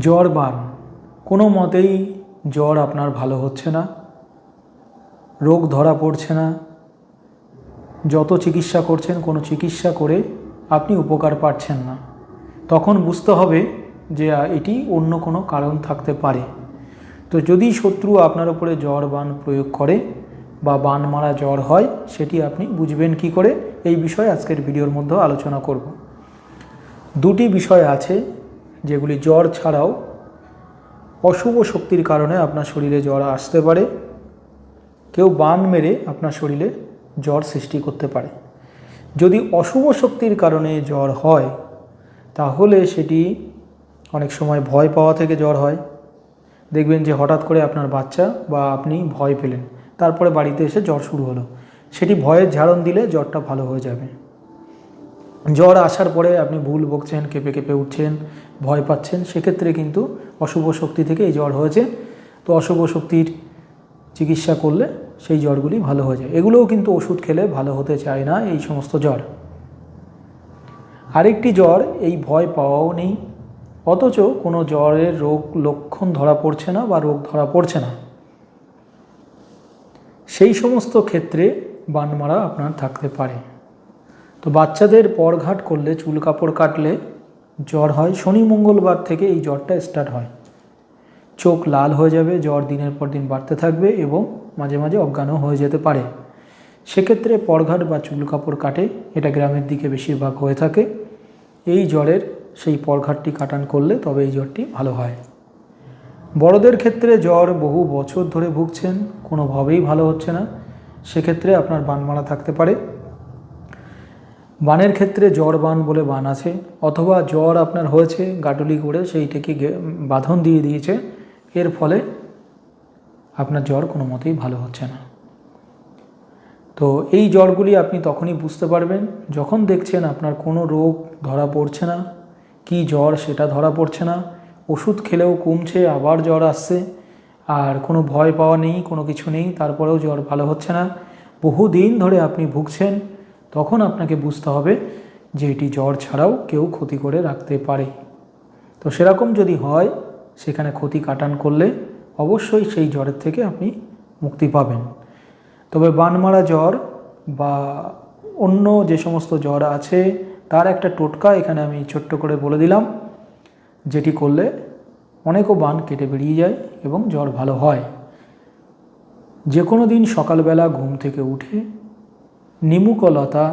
জ্বর বান। কোনো মতেই জ্বর আপনার ভালো হচ্ছে না। রোগ ধরা পড়ছে না। যত চিকিৎসা করছেন, কোনো চিকিৎসা করে আপনি উপকার পাচ্ছেন না। তখন বুঝতে হবে যে এটি অন্য কোনো কারণ থাকতে পারে। তো যদি শত্রু আপনার উপরে জ্বর বান প্রয়োগ করে বা বান মারা জ্বর হয়, সেটি আপনি বুঝবেন কি করে? এই বিষয়ে আজকের ভিডিওর মধ্যে আলোচনা করব। দুটি বিষয় আছে যেগুলি জ্বর ছাড়াও অশুভ শক্তির কারণে আপনার শরীরে জ্বর আসতে পারে। কেউ বান মেরে আপনার শরীরে জ্বর সৃষ্টি করতে পারে। যদি অশুভ শক্তির কারণে জ্বর হয়, তাহলে সেটি অনেক সময় ভয় পাওয়া থেকে জ্বর হয়। দেখবেন যে হঠাৎ করে আপনার বাচ্চা বা আপনি ভয় পেলেন, তারপরে বাড়িতে এসে জ্বর শুরু হলো। সেটি ভয়ের ঝাড়ন দিলে জ্বরটা ভালো হয়ে যাবে। জ্বর আসার পরে আপনি ভুল বকছেন, কেঁপে কেঁপে উঠছেন, ভয় পাচ্ছেন, সেক্ষেত্রে কিন্তু অশুভ শক্তি থেকে এই জ্বর হয়েছে। তো অশুভ শক্তির চিকিৎসা করলে সেই জ্বরগুলি ভালো হয়ে যায়। এগুলোও কিন্তু ওষুধ খেলে ভালো হতে চায় না এই সমস্ত জ্বর। আরেকটি জ্বর, এই ভয় পাওয়াও নেই। অথচ কোনো জ্বরের রোগ লক্ষণ ধরা পড়ছে না বা রোগ ধরা পড়ছে না। সেই সমস্ত ক্ষেত্রে বান মারা আপনার থাকতে পারে। তো বাচ্চাদের পরঘাট করলে, চুল কাপড় কাটলে জ্বর হয়। শনি মঙ্গলবার থেকে এই জ্বরটা স্টার্ট হয়। চোখ লাল হয়ে যাবে, জ্বর দিনের পর দিন বাড়তে থাকবে এবং মাঝে মাঝে অজ্ঞানও হয়ে যেতে পারে। সেক্ষেত্রে পরঘাট বা চুল কাপড় কাটে, এটা গ্রামের দিকে বেশিরভাগ হয়ে থাকে। এই জ্বরের সেই পরঘাটটি কাটান করলে তবে এই জ্বরটি ভালো হয়। বড়দের ক্ষেত্রে জ্বর বহু বছর ধরে ভুগছেন, কোনোভাবেই ভালো হচ্ছে না। সেক্ষেত্রে আপনার বান মারা থাকতে পারে। বানের ক্ষেত্রে জ্বর বান বলে বান আছে, অথবা জ্বর আপনার হয়েছে, গাটুলি করে সেইটাকে বাঁধন দিয়ে দিয়েছে, এর ফলে আপনার জ্বর কোনো মতেই ভালো হচ্ছে না। তো এই জ্বরগুলি আপনি তখনই বুঝতে পারবেন যখন দেখছেন আপনার কোনো রোগ ধরা পড়ছে না, কি জ্বর সেটা ধরা পড়ছে না, ওষুধ খেলেও কমছে, আবার জ্বর আসছে, আর কোনো ভয় পাওয়া নেই, কোনো কিছু নেই, তারপরেও জ্বর ভালো হচ্ছে না। বহুদিন ধরে আপনি ভুগছেন তখন আপনাকে বুঝতে হবে যে এটি জ্বর ছাড়াও কেউ ক্ষতি করে রাখতে পারে। তো সেরকম যদি হয়, সেখানে ক্ষতি কাটান করলে অবশ্যই সেই জ্বরের থেকে আপনি মুক্তি পাবেন। তবে বানমারা জ্বর বা অন্য যে সমস্ত জ্বর আছে, তার একটা টোটকা এখানে আমি ছোট্ট করে বলে দিলাম, যেটি করলে অনেকও বান কেটে বেরিয়ে যায় এবং জ্বর ভালো হয়। যে কোনো দিন সকালবেলা ঘুম থেকে উঠে নিমুকলতা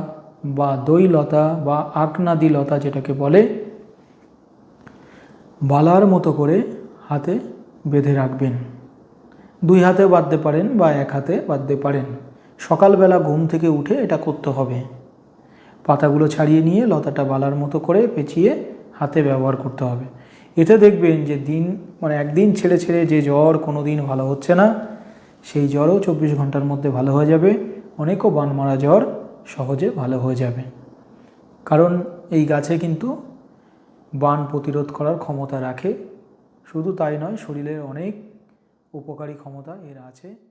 বা দইলতা বা আকনাদি লতা যেটাকে বলে, বালার মতো করে হাতে বেঁধে রাখবেন। দুই হাতে বাঁধতে পারেন বা এক হাতে বাঁধতে পারেন। সকালবেলা ঘুম থেকে উঠে এটা করতে হবে। পাতাগুলো ছাড়িয়ে নিয়ে লতাটা বালার মতো করে পেঁচিয়ে হাতে ব্যবহার করতে হবে। এতে দেখবেন যে দিন মানে একদিন ছেড়ে ছেড়ে যে জ্বর কোনো দিন ভালো হচ্ছে না, সেই জ্বরও চব্বিশ ঘণ্টার মধ্যে ভালো হয়ে যাবে। অনেকও বান মারা জ্বর সহজে ভালো হয়ে যাবে। কারণ এই গাছে কিন্তু বান প্রতিরোধ করার ক্ষমতা রাখে। শুধু তাই নয়, শরীরের অনেক উপকারী ক্ষমতা এর আছে।